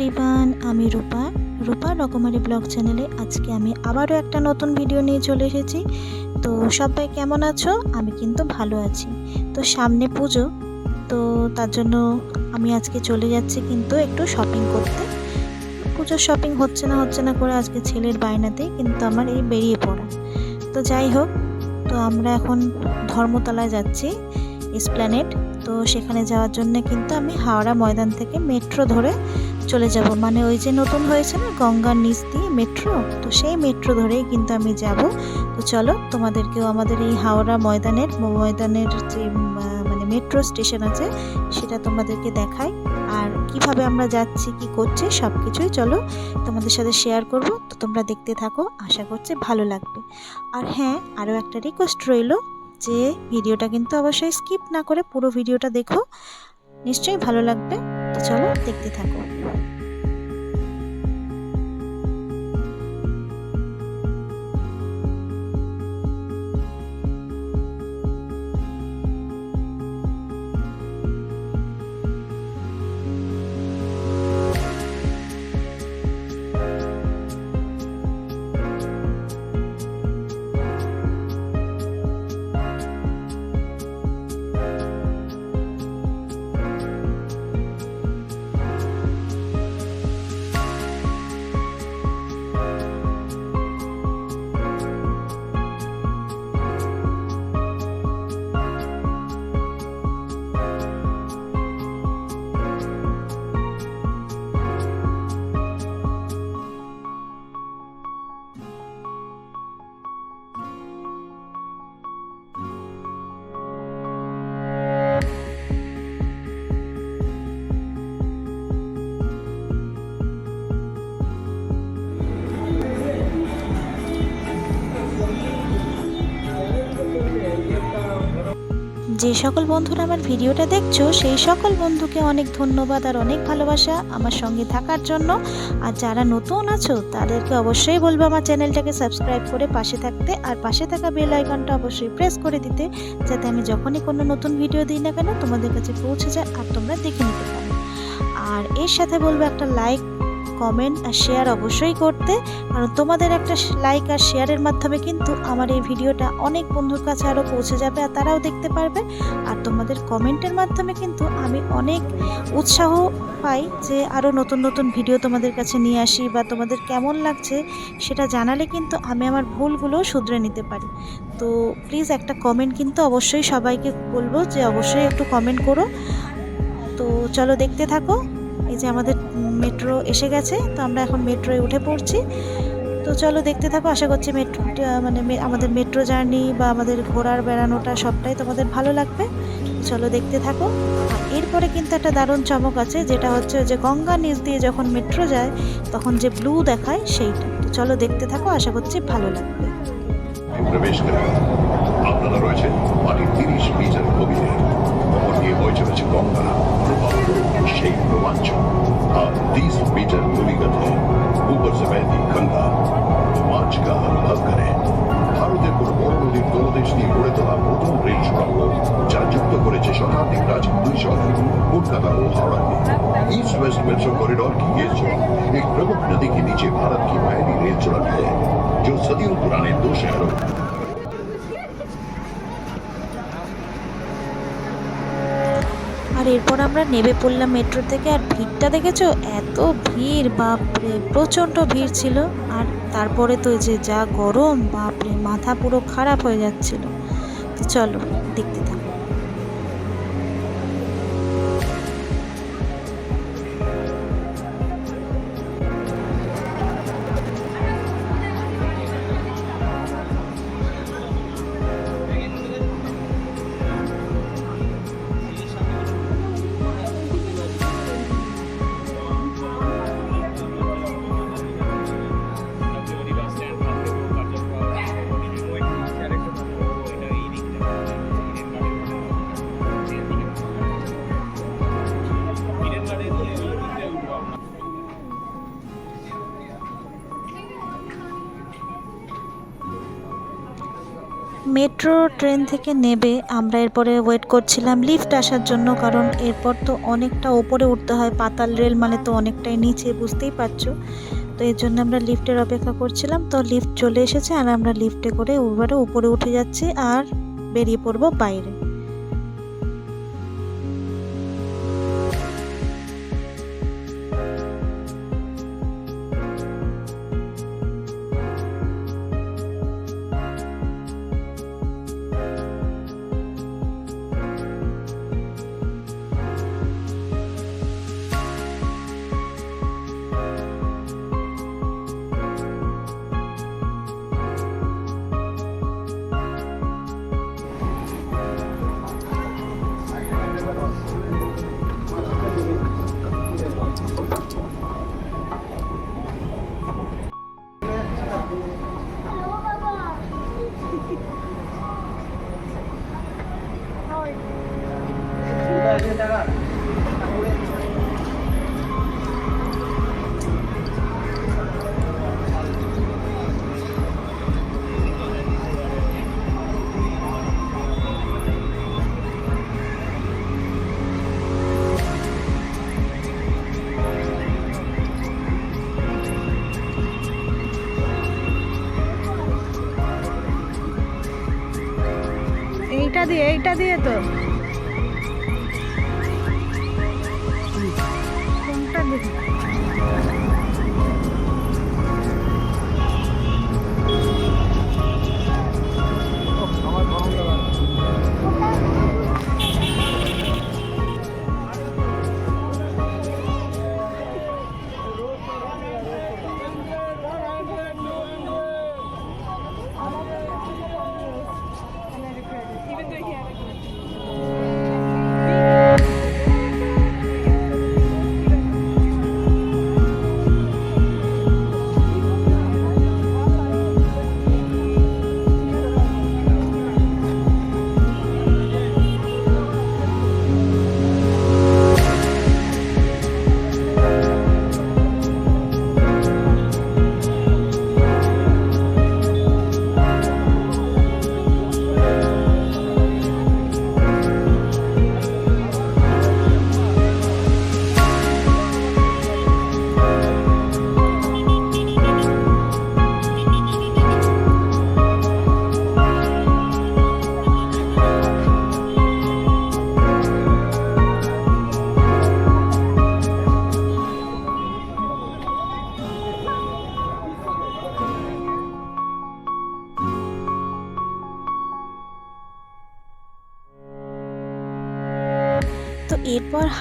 Everyone আমি রূপা। রূপা রকমারি blog চ্যানেলে আজকে আমি আবারও একটা নতুন ভিডিও নিয়ে চলে এসেছি। তো সবাই কেমন আছো? আমি কিন্তু ভালো আছি। তো সামনে পুজো। তো তার জন্য আমি আজকে চলে যাচ্ছি কিন্তু একটু শপিং করতে। পুজোর শপিং হচ্ছে না হচ্ছে না করে আজকে ছেলের বায়নাতেই কিন্তু আমার এই বেরিয়ে পড়া। তো যাই হোক, তো আমরা এখন ধর্মতলায় যাচ্ছি এসপ্ল্যানেড তো সেখানে যাওয়ার জন্য কিন্তু আমি হাওড়া ময়দান থেকে মেট্রো ধরে চলে যাব। মানে ওই যে নতুন হয়েছে না, গঙ্গার নিচ দিয়ে মেট্রো তো সেই মেট্রো ধরেই কিন্তু আমি যাব। তো চলো, তোমাদেরকেও আমাদের এই হাওড়া ময়দানের ময়দানের যে মানে মেট্রো স্টেশন আছে, সেটা তোমাদেরকে দেখাই। আর কীভাবে আমরা যাচ্ছি, কি করছি সব কিছুই চলো তোমাদের সাথে শেয়ার করব। তো তোমরা দেখতে থাকো, আশা করছি ভালো লাগবে। আর হ্যাঁ আরও একটা রিকোয়েস্ট রইল যে, ভিডিওটা কিন্তু অবশ্যই স্কিপ না করে পুরো ভিডিওটা দেখো। নিশ্চয়ই ভালো লাগবে। চলো দেখতে থাকো। যে সকল বন্ধুরা আমার ভিডিওটা দেখছ, সেই সকল বন্ধুকে অনেক ধন্যবাদ আর অনেক ভালোবাসা আমার সঙ্গে থাকার জন্য। আর যারা নতুন আছো, তাদেরকে অবশ্যই বলব আমার চ্যানেলটাকে সাবস্ক্রাইব করে পাশে থাকতে আর পাশে থাকা বেল আইকনটা অবশ্যই প্রেস করে দিতে, যাতে আমি যখনই কোনো নতুন ভিডিও দিই না কেন, তোমাদের কাছে পৌঁছে যায় আর তোমরা দেখে নিতে পারো। আর এর সাথে বলব একটা লাইক কমেন্ট আর শেয়ার অবশ্যই করতে। কারণ তোমাদের একটা লাইক আর শেয়ারের মাধ্যমে কিন্তু আমার এই ভিডিওটা অনেক বন্ধুর কাছে আরও পৌঁছে যাবে আর তারাও দেখতে পারবে। আর তোমাদের কমেন্টের মাধ্যমে কিন্তু আমি অনেক উৎসাহ পাই যে আরও নতুন নতুন ভিডিও তোমাদের কাছে নিয়ে আসি বা তোমাদের কেমন লাগছে সেটা জানালে কিন্তু আমি আমার ভুলগুলো শুধরে নিতে পারি। তো প্লিজ একটা কমেন্ট কিন্তু অবশ্যই সবাইকে বলব যে অবশ্যই একটু কমেন্ট করো। তো চলো দেখতে থাকো। এই যে আমাদের মেট্রো এসে গেছে, তো আমরা এখন মেট্রোয় উঠে পড়ছি। তো চলো দেখতে থাকো, আশা করছি মেট্রোটা মানে আমাদের মেট্রো জার্নি বা আমাদের ঘোরার বেড়ানোটা সবটাই তোমাদের ভালো লাগবে। চলো দেখতে থাকো। এরপরে কিন্তু একটা দারুণ চমক আছে, যেটা হচ্ছে যে গঙ্গা নিচ দিয়ে যখন মেট্রো যায়, তখন যে ব্লু দেখায় সেইটা। তো চলো দেখতে থাকো, আশা করছি ভালো লাগবে। মাটির মিটার চলেছে গঙ্গা সেই রোমাঞ্চ आप तीस मीटर दूरी गति ऊपर से बहती गंगा রোমাঞ্চ का अनुभव करें ভারতের কোন বড় নদীর তলদেশ দিয়ে গড়ে তোলা প্রথম রেল সুড়ঙ্গ যা যুক্ত করেছে শতাব্দীর প্রাচীন দুই শহর কলকাতা ও Howrah east west metro corridor की ये जोड़ एक प्रमुख नदी के नीचे भारत की पहली रेल सुरंग है जो सदियों पुराने दो शहरों এরপর আমরা নেমে পড়লাম মেট্রো থেকে। আর ভিড়টা দেখেছ? এত ভিড়, বাপরে, প্রচণ্ড ভিড় ছিল। আর তারপরে তো যে যা গরম, বাপরে, মাথা পুরো খারাপ হয়ে যাচ্ছিল। তো চলো, দেখতে থাকো। মেট্রো ট্রেন থেকে নেবে। আমরা এরপরে ওয়েট করছিলাম লিফট আসার জন্য, কারণ এরপর তো অনেকটা ওপরে উঠতে হয়, পাতাল রেল মানে তো অনেকটাই নিচে, বুঝতেই পারছ। তো এর জন্য আমরা লিফটের অপেক্ষা করছিলাম। তো লিফট চলে এসেছে, আর আমরা লিফটে করে এবারে উপরে উঠে যাচ্ছি, আর বেরিয়ে পড়ব বাইরে। এইটা দিয়ে এইটা দিয়ে তো।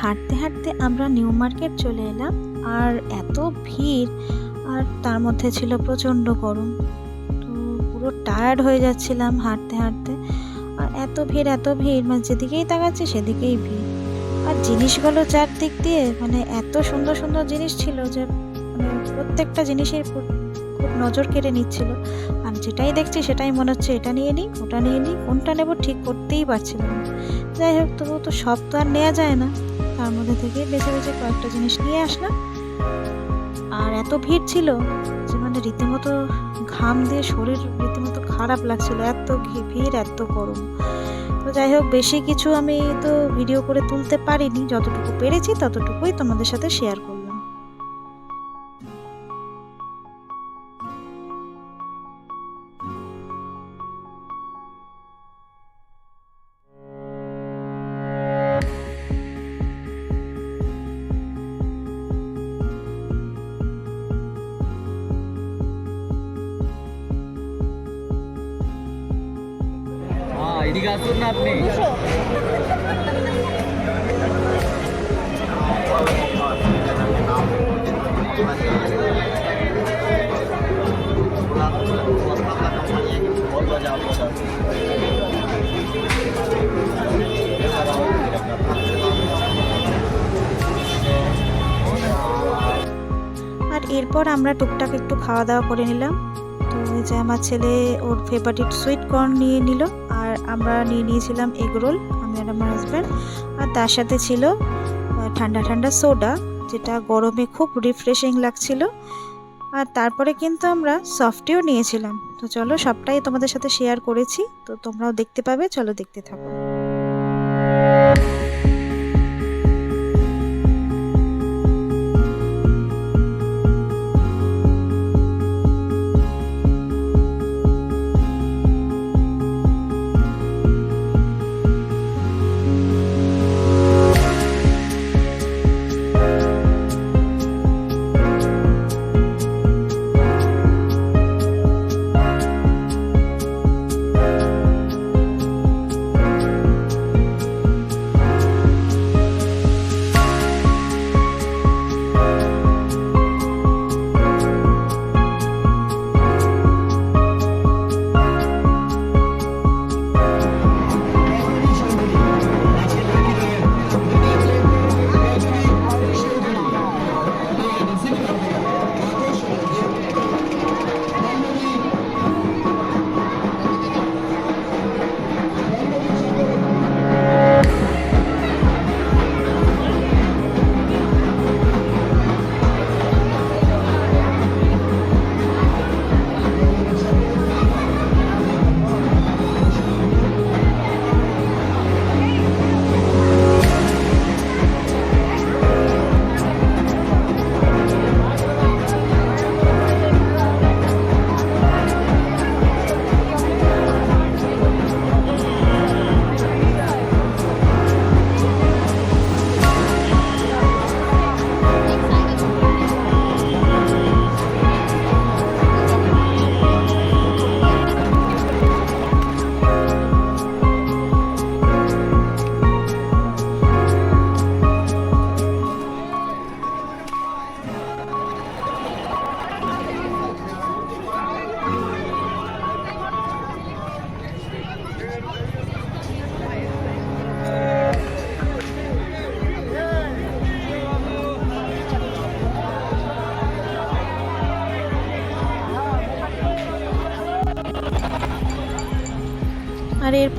হাঁটতে হাঁটতে আমরা নিউ মার্কেট চলে এলাম। আর এত ভিড়, আর তার মধ্যে ছিল প্রচণ্ড গরম। তো পুরো টায়ার্ড হয়ে যাচ্ছিলাম হাঁটতে হাঁটতে। আর এত ভিড় এত ভিড় মানে যেদিকেই তাকাচ্ছি সেদিকেই ভিড়। আর জিনিসগুলো চারদিক দিয়ে মানে এত সুন্দর সুন্দর জিনিস ছিল যে মানে প্রত্যেকটা জিনিসের খুব নজর কেড়ে নিচ্ছিল। আর যেটাই দেখছি সেটাই মনে হচ্ছে এটা নিয়ে নিই ওটা নিয়ে নিই কোনটা নেব ঠিক করতেই পারছিলাম না। যাই হোক তবু তো সব তো আর নেওয়া যায় না। তার মধ্যে থেকে বেছে বেছে কয়েকটা জিনিস নিয়ে আসলাম। আর এত ভিড় ছিল যে মানে রীতিমতো ঘাম দিয়ে শরীর রীতিমতো খারাপ লাগছিল। এত ভিড়, এত গরম। তো যাই হোক, বেশি কিছু আমি তো ভিডিও করে তুলতে পারিনি। যতটুকু পেরেছি ততটুকুই তোমাদের সাথে শেয়ার করলাম না আপনি। আর এরপর আমরা টুকটাক একটু খাওয়া দাওয়া করে নিলাম। তো এই যে আমার ছেলে, ওর ফেভারিট সুইট কর্ন নিয়ে নিল। আর আমরা নিয়ে নিয়েছিলাম এগ রোল আমি আর আমার হাজব্যান্ড আর তার সাথে ছিল ঠান্ডা ঠান্ডা সোডা যেটা গরমে খুব রিফ্রেশিং লাগছিল। আর তারপরে কিন্তু আমরা সফটিও নিয়েছিলাম। তো চলো, সবটাই তোমাদের সাথে শেয়ার করেছি। তো তোমরাও দেখতে পাবে, চলো দেখতে থাকো।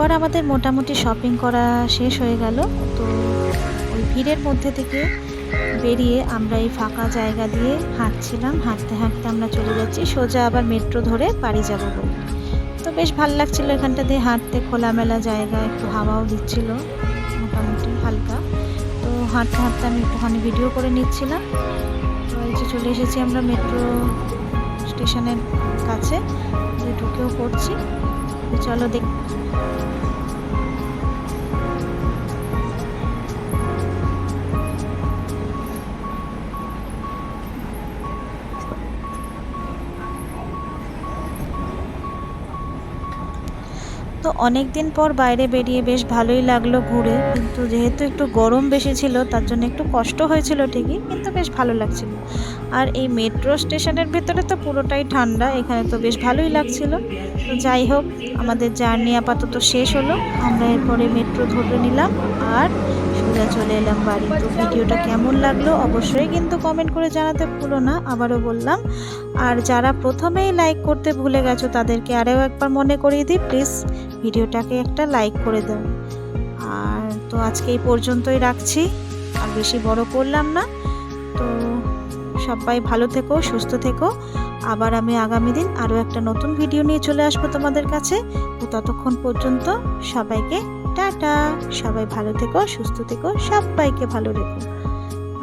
আর এরপর আমাদের মোটামুটি শপিং করা শেষ হয়ে গেল। তো ওই ভিড়ের মধ্যে থেকে বেরিয়ে আমরা এই ফাঁকা জায়গা দিয়ে হাঁটছিলাম। হাঁটতে হাঁটতে আমরা চলে যাচ্ছি। সোজা আবার মেট্রো ধরে বাড়ি যাব বলে। তো বেশ ভালো লাগছিল এখানটা দিয়ে হাঁটতে। খোলামেলা জায়গা, একটু হাওয়াও দিচ্ছিল, মোটামুটি হালকা। তো হাঁটতে হাঁটতে আমি একটুখানি ভিডিও করে নিচ্ছিলাম। তো এই যে চলে এসেছি আমরা মেট্রো স্টেশনের কাছে ঢুকেও পড়ছি। চলো দেখ তো অনেক দিন পর বাইরে বেরিয়ে বেশ ভালোই লাগল ঘুরে। কিন্তু যেহেতু একটু গরম বেশি ছিল, তার জন্য একটু কষ্ট হয়েছিল ঠিকই, কিন্তু বেশ ভালো লাগছিল। আর এই মেট্রো স্টেশনের ভেতরে তো পুরোটাই ঠান্ডা, এখানে তো বেশ ভালোই লাগছিল। তো যাই হোক, আমাদের জার্নি আপাতত শেষ হলো। আমরা এরপরে মেট্রো ধরে নিলাম। আর সোজা চলে এলাম বাড়ি তো ভিডিওটা কেমন লাগল অবশ্যই কিন্তু কমেন্ট করে জানাতে ভুলো না, আবারও বললাম। আর যারা প্রথমেই লাইক করতে ভুলে গেছো, তাদেরকে আরও একবার মনে করিয়ে দিই প্লিজ ভিডিওটাকে একটা লাইক করে দাও। আর তো আজকে এই পর্যন্তই রাখছি, আর বেশি বড় করলাম না। তো সবাই ভালো থেকো, সুস্থ থেকো। আবার আমি আগামী দিন আরও একটা নতুন ভিডিও নিয়ে চলে আসব তোমাদের কাছে। তো ততক্ষণ পর্যন্ত সবাইকে টাটা। সবাই ভালো থেকো সুস্থ থেকো সবাইকে ভালো রেখো।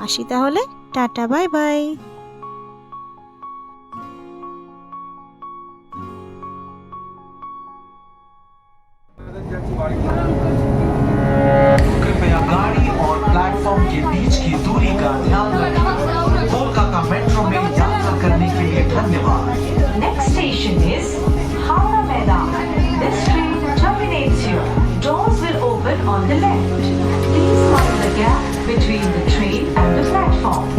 আসি তাহলে। Tata bye bye. on the left. Please follow the gap between the train and the platform.